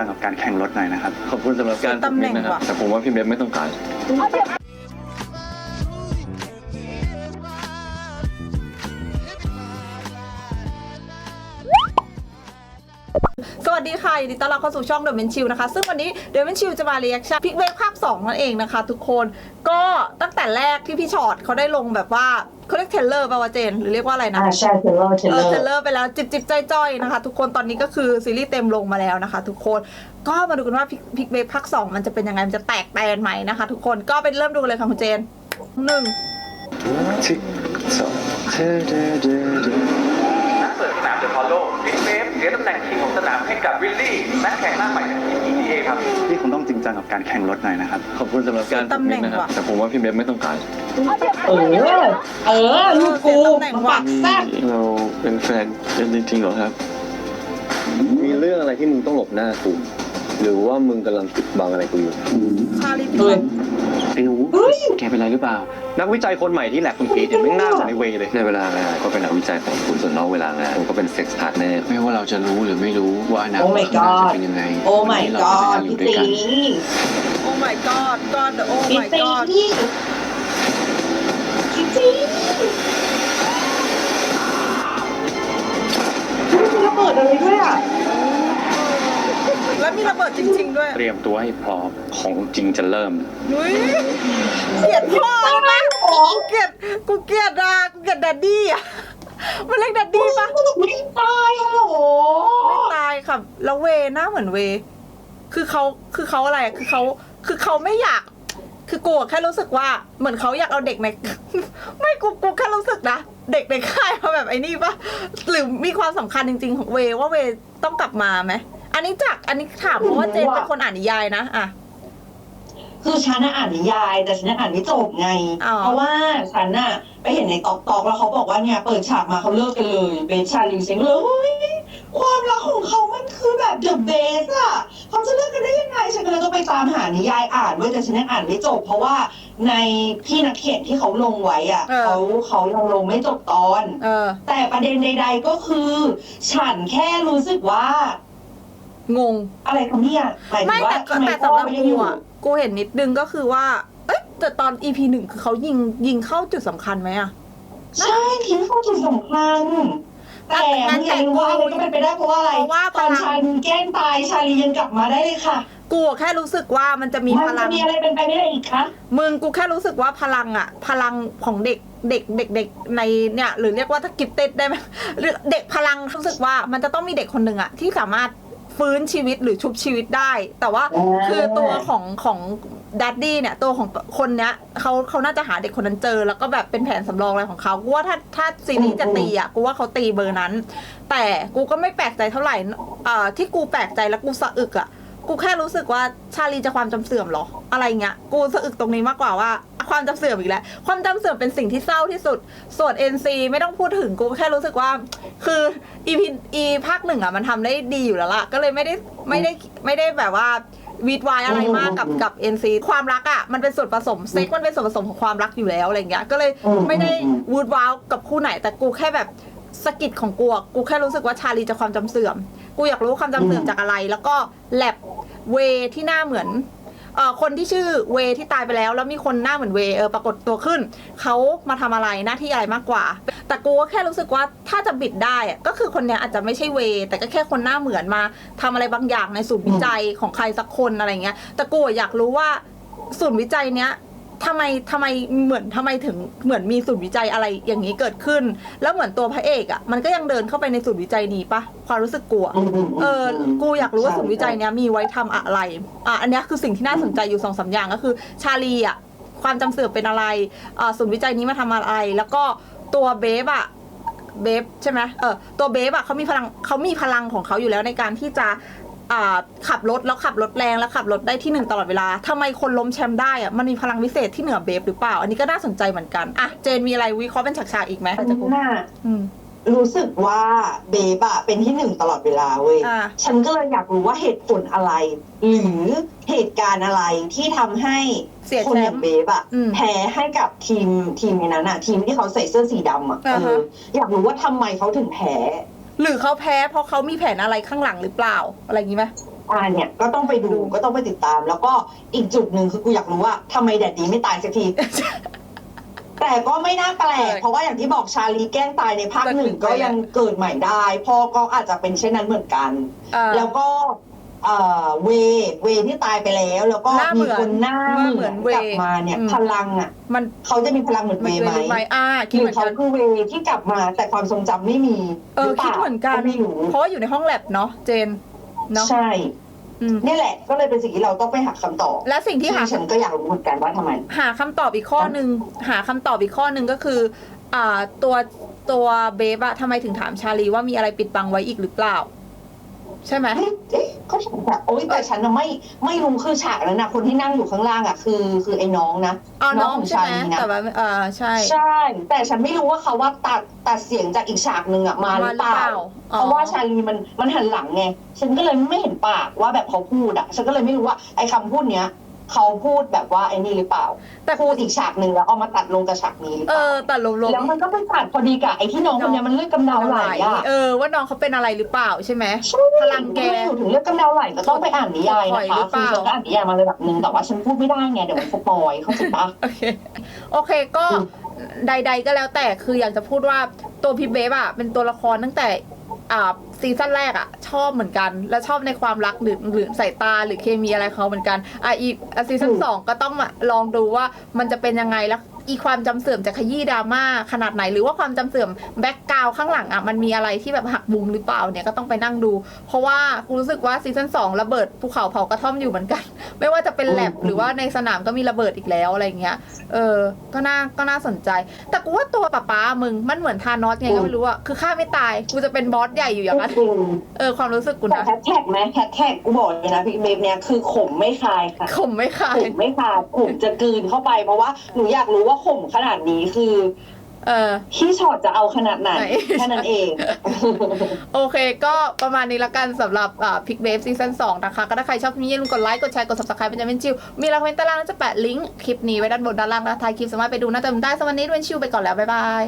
จังกับการแข่งรถหน่อยนะครับ ขอบคุณสำหรับการตำแหน่งนะครับว่ะ แต่ผมว่าพี่เบฟไม่ต้องการ สวัสดีค่ะยินดีต้อนรับเข้าสู่ช่อง The Men Chill นะคะ ซึ่งวันนี้ The Men Chill จะมาเรียกชั่นพิกเวฟภาค 2 นั่นเองนะคะ ทุกคนก็ตั้งแต่แรกที่พี่ชอตเขาได้ลงแบบว่า เขาเรียกเทรลเลอร์ป่าวะเจน หรือเรียกว่าอะไรนะอ่าใช่เทเลอร์เทเอเลออร์ เทรลเลอร์ไปแล้วจิบจิบๆจ้อยๆนะคะ ทุกคนตอนนี้ก็คือซีรีส์เต็มลงมาแล้วนะคะ ทุกคนก็มาดูกันว่าพิกเวฟภาค2มันจะเป็นยังไงมันจะแตกแตนไหมนะคะ ทุกคนก็ไปเริ่มดูเลยค่ะคุณเจนหนึ่งทิกสองเกับวิลลี่นักแข่งหน้าใหม่จากทีม ETA ครับ พี่คงต้องจริงจังกับการแข่งรถหน่อยนะครับ ขอบคุณสำหรับการตำแหน่งนะครับว่ะ แต่ผมว่าพี่เบฟไม่ต้องการ เออ เออ ลูกกูเออเสียตำแหน่งว่ะปักแซ่บเราเป็นแฟนกันจริงๆเหรอครับ มีเรื่องอะไรที่มึงต้องหลบหน้ากู หรือว่ามึงกำลังปิดบังอะไรกูอยู่ชาลีเฮ้ยไอ้หนูแกเป็นไรหรือเปล่า นักวิจัยคนใหม่ที่แลบคุณปีดเนี่ยไม่งหน้าเหมือนในเวย์เลย ในเวลางานก็เป็นนักวิจัยของคุณส่วนนอกเวลางานผมก็เป็นเซ็กซ์พาร์ทเนอร์ไม่ว่าเราจะรู้หรือไม่รู้ว่าอนาคโอ้ต my ข้างหน้า god จะเป็นยังไงโอ้ วัน my นี้เราก็จะ god ยังอยู่พี่ด้วยตีกันโอ้ my god god oh พี่ my ตี god พี่ จริง ๆ ด้วยเตรียมตัวให้พร้อมของจริงจะเริ่ม นุ้ยเกลียดพ่อมากกูเกลียดกูเกลียดอะกูเกลียดดัดดี้อะมันเรียกดัดดี้ปะไม่ตายฮัลโหลไม่ตายค่ะแล้วเวหน้าเหมือนเว คือเขาคือเขาอะไรอะคือเขาคือเขาไม่อยาก คือกูอะแค่รู้สึกว่าเหมือนเขาอยากเอาเด็กใน ไม่กูกูแค่รู้สึกนะเด็กในค่ายมาแบบไอ้นี่ปะหรือมีความสำคัญจริง ๆ ของเวว่าเวต้องกลับมาไหม อันนี้จากอันนี้ถามเพราะว่าเจนเป็นคนอ่านนิยายนะอะ คือฉันน่ะอ่านนิยาย แต่ฉันยังอ่านไม่จบไง อ๋อ เพราะว่าฉันน่ะไปเห็นในตอกตอกแล้วเขาบอกว่าเนี่ยเปิดฉากมาเขาเลิกกันเลยเบสชาลิวเซ็งเลยเฮ้ยความรักของเขามันคือแบบเดอะเบสอะเขาจะเลิกกันได้ยังไงฉันก็เลยต้องไปตามหานิยายอ่านด้วยแต่ฉันยังอ่านไม่จบ เพราะว่าในพี่นักเขียนที่เขาลงไว้อะเออ เขาเขายังลงไม่จบตอน เออ แต่ประเด็นใด ๆก็คือ ฉันแค่รู้สึกว่า งง อะไรคะเนี่ยหมายถึไม่งว่าแต่ก็ทำไมแต่พ่อสำหรับไม่ได้กูอยู่อะกูเห็นนิดนึงก็คือว่า เอ้ยแต่ตอน EP หนึ่งคือเขายิงยิงเข้าจุดสำคัญไหมอะใช่ทิ้งเข้าจุดสำคัญแต่งั้นมึงอย่าลืมว่าอะไรก็เป็นไปได้เพราะว่าอะไรเพราะว่าตอนพลังชาลีแกล้งตายชาลียังกลับมาได้เลยค่ะกูอะแค่รู้สึกว่ามันจะมีพมันลัจะง มีอะไรเป็นไปไม่ได้อีกคะ มึงกูแค่รู้สึกว่าพลังอะพลังของเด็กเด็กเด็กเด็กในเนี่ย หรือเรียกว่าถ้ากิฟเต็ดได้ไหมหรือเด็กพลังรู้สึกว่ามันจะต้องมีเด็กคนหนึ่งอะที่สามารถ ฟื้นชีวิตหรือชุบชีวิตได้ แต่ว่าคือตัวของของดัดดี้เนี่ยตัวของคนเนี้ยเขาเขาน่าจะหาเด็กคนนั้นเจอ แล้วก็แบบเป็นแผนสำรองอะไรของเขากูว่าถ้าถ้าซีรีส์จะตีอะกูว่าเขาตีเบอร์นั้น แต่กูก็ไม่แปลกใจเท่าไหร่เอ่อที่กูแปลกใจแล้วกูสะอึกอะกูแค่รู้สึกว่าชาลีจะความจำเสื่อมเหรออะไรเงี้ยกูสะอึกตรงนี้มากกว่าว่า ความจำเสื่อมอีกแล้ว ความจำเสื่อมเป็นสิ่งที่เศร้าที่สุด ส่วน NC ไม่ต้องพูดถึงกูแค่รู้สึกว่า คือ EP อีภาคหนึ่งอะมันทำได้ดีอยู่แล้วล่ะ ก็เลยไม่ได้ไม่ได้ไม่ได้แบบว่าวีดวายอะไรมากกับกับ NC ความรักอะมันเป็นส่วนผสมเซ็กมันเป็นส่วนผสมของความรักอยู่แล้วอะไรเงี้ยก็เลยไม่ได้วูดว้าวกับคู่ไหนแต่กูแค่แบบสะกิดของกูอะกูแค่รู้สึกว่าชาลีจะความจำเสื่อม กูอยากรู้ความจำเสื่อมจากอะไร แล้วก็แลบเวที่หน้าเหมือนเอ่อ คนที่ชื่อเวที่ตายไปแล้ว แล้วมีคนหน้าเหมือนเวเออปรากฏตัวขึ้น เขามาทำอะไรหน้าที่อะไรมากกว่า แต่กูก็แค่รู้สึกว่าถ้าจะบิดได้ก็คือคนเนี้ยอาจจะไม่ใช่เว แต่ก็แค่คนหน้าเหมือนมาทำอะไรบางอย่างในศูนย์วิจัยของใครสักคนอะไรเงี้ยแต่กูอะอยากรู้ว่าศูนย์วิจัยเนี้ย ทำไมทำไมเหมือนทำไมถึงเหมือนมีศูนย์วิจัยอะไรอย่างนี้เกิดขึ้น แล้วเหมือนตัวพระเอกอะ่ะมันก็ยังเดินเข้าไปในศูนย์วิจัยนี้ปะความรู้สึกกูอะเออ กูอยากรู้ว่าศูนย์วิจัยเนี้ยมีไว้ทำอะไร อะ อันเนี้ยคือสิ่งที่น่าสนใจอยู่สองสามอย่างก็คือ ชาลีอะ ความจำเสื่อมเป็นอะไรอ่าศูนย์วิจัยนี้มาทำอะไร แล้วก็ตัวเบฟอะ เบฟใช่ไหมเออ ตัวเบฟอะเขามีพลังเขามีพลังของเขาอยู่แล้วในการที่จะ อ่าขับรถแล้วขับรถแรงแล้วขับรถได้ที่หนึ่งตลอดเวลาทำไมคนล้มแชมป์ได้อะมันมีพลังวิเศษที่เหนือเบฟหรือเปล่า อันนี้ก็น่าสนใจเหมือนกันอะเจนมีอะไรวิเคราะห์เป็นฉากๆอีกไหมจะกูน่าอืม รู้สึกว่าเบฟอะเป็นที่หนึ่งตลอดเวลาเว้ย อ่า ฉันก็เลยอยากรู้ว่าเหตุผลอะไร หรือเหตุการณ์อะไรที่ทำให้เสียคนแชอย่ามงป์ เบฟอะอืมแพ้ให้กับทีมทีมในนั้นอะทีมที่เขาใส่เสื้อสีดำอะอ่าฮะ เอออยากรู้ว่าทำไมเขาถึงแพ้ หรือเขาแพ้เพราะเขามีแผนอะไรข้างหลังหรือเปล่าอะไรอย่างนี้ไหมอ่าเนี่ยก็ต้องไปดูก็ต้องไปติดตาม แล้วก็อีกจุดหนึ่งคือกูอยากรู้ว่าทำไมแดดดีไม่ตายสักที แต่ก็ไม่น่าแปลกเพราะว่าอย่างที่บอกชาลีแกล้งตายในภาคหนึ่งก็ยังเกิดใหม่ได้พ่อก็อาจจะเป็นเช่นนั้นเหมือนกันเออแล้วก็ เอ่อเวเวที่ตายไปแล้ว แล้วก็หน้าเหมืมีอนคนหน้าหน้าเหเหมืมืออนนเว กลับมาเนี่ยอืมพลังอะมันเขาจะมีพลังเหมือนเวมันไหมเป็นไหมอ่าคิหดรืเหมือนเขากัน คือเวที่กลับมาแต่ความทรงจำไม่มีเออหรืปคิดล่าเหมือนกัน ไม่รู้เพราะว่าอยู่ในห้องแลบเนาะเจนเนาะใช่อืมนี่แหละ ก็เลยเป็นสิ่งที่เราต้องไปหาคำตอบและสิ่งที่หาซึ่ฉันก็อยากรู้เหมือนกันว่าทำไม หาคำตอบอีกข้อหนึ่งหาคำตอบอีกข้อหนึ่งก็คืออ่าตัวตัวเบฟอะทำไมถึงถามชาลีว่ามีอะไรปิดบังไว้อีกหรือเปล่า ใช่ไหม เอ๊ะเอ๊ะก็ฉันแบบโอ๊ยแต่ฉันน่ะไม่ไม่รู้คือฉากนั้นนะคนที่นั่งอยู่ข้างล่างอะคือคือไอ้น้องนะอ๋อน้องของใช่ไหมชาลีนะแต่ว่าเออใช่ ใช่ แต่ฉันไม่รู้ว่าเขาว่าตัดตัดเสียงจากอีกฉากหนึ่งอะมาหรือเปล่าอ๋อเพราะว่าชาลีมันมันหันหลังไงฉันก็เลยไม่เห็นปากว่าแบบเขาพูดอะ ฉันก็เลยไม่รู้ว่าไอ้คำพูดเนี้ย เขาพูดแบบว่าไอ้นี่หรือเปล่า แต่พูดอีกฉากหนึ่งแล้วเอามาตัดลงกับฉากนี้หรือเอเปล่าอแต่ลมแล้วมันก็ไปตัดพอดีกับไอ้ที่น้องคนเนี้ยมันเลือดกำเดาไหลอะเออ ว่าน้องเขาเป็นอะไรหรือเปล่าใช่ไหมพลังแกไม่อยู่ถึงเลือดกำเดาไหลก็ต้องไปอ่านนิยายถอยนะหรืคะอเปคือล่า ฉันก็อ่านนิยายมาระดับหนึ่งแต่ว่าฉันพูดไม่ได้ไงเดี๋ยวมันสปอยเข้าใจปะ โอเคโอเคก็อืม ใด ๆ ก็แล้วแต่คืออยากจะพูดว่าตัวพี่เบฟอะเป็นตัวละครตั้งแต่อ่าซีซั่นแรกอะ ชอบเหมือนกัน และชอบในความรักหรือหรือสายตาหรือเคมีอะไรเขาเหมือนกันอะอีซีซั่นสองก็ต้องมาลองดูว่ามันจะเป็นยังไงแล้ว อีความจำเสื่อมจะขยี้ดราม่าขนาดไหน หรือว่าความจำเสื่อมแบ็กกราวข้างหลังอะมันมีอะไรที่แบบหักมุมหรือเปล่าเนี่ยก็ต้องไปนั่งดู เพราะว่ากูรู้สึกว่าซีซั่นสองระเบิดภูเขาเผากระท่อมอยู่เหมือนกัน ไม่ว่าจะเป็นแลบหรือว่าในสนามก็มีระเบิดอีกแล้วอะไรอย่างเงี้ยเออก็น่าก็น่าสนใจ แต่กูว่าตัวป้าป้ามึงมันเหมือนทานอสไงก็ไม่รู้อะคือฆ่าไม่ตายกูจะเป็นบอสใหญ่อยู่อย่างนั้นจริงเออความรู้สึกกูแต่นะแฮชแท็กไหมแฮชแท็กกูบอกเลยนะพี่เบฟเนี่ยคือขมไม่คายค่ะข่มไม่คายขมไม่คายขมจะกลืนเข้าไปเพราะว่าหนูอยากรู้ว่าขมขนาดนี้คือ เออ พี่ช็อตจะเอาขนาดไหนไหน แค่นั้นเอง โอเค ก็ประมาณนี้ละกันสำหรับอ่าพิกเบฟซีซั่น2นะคะ ก็ถ้าใครชอบคลิปนี้อย่าลืมกดไลค์ กดแชร์ กด subscribe เป็นจะเป็นชิว มีรางวัลตารางแล้วจะแปะลิงก์คลิปนี้ไว้ด้านบนด้านล่างแล้วท้ายคลิปสามารถไปดูหน้าเต็มได้สำหรับวันนี้เป็นชิวไปก่อนแล้ว บ๊ายบาย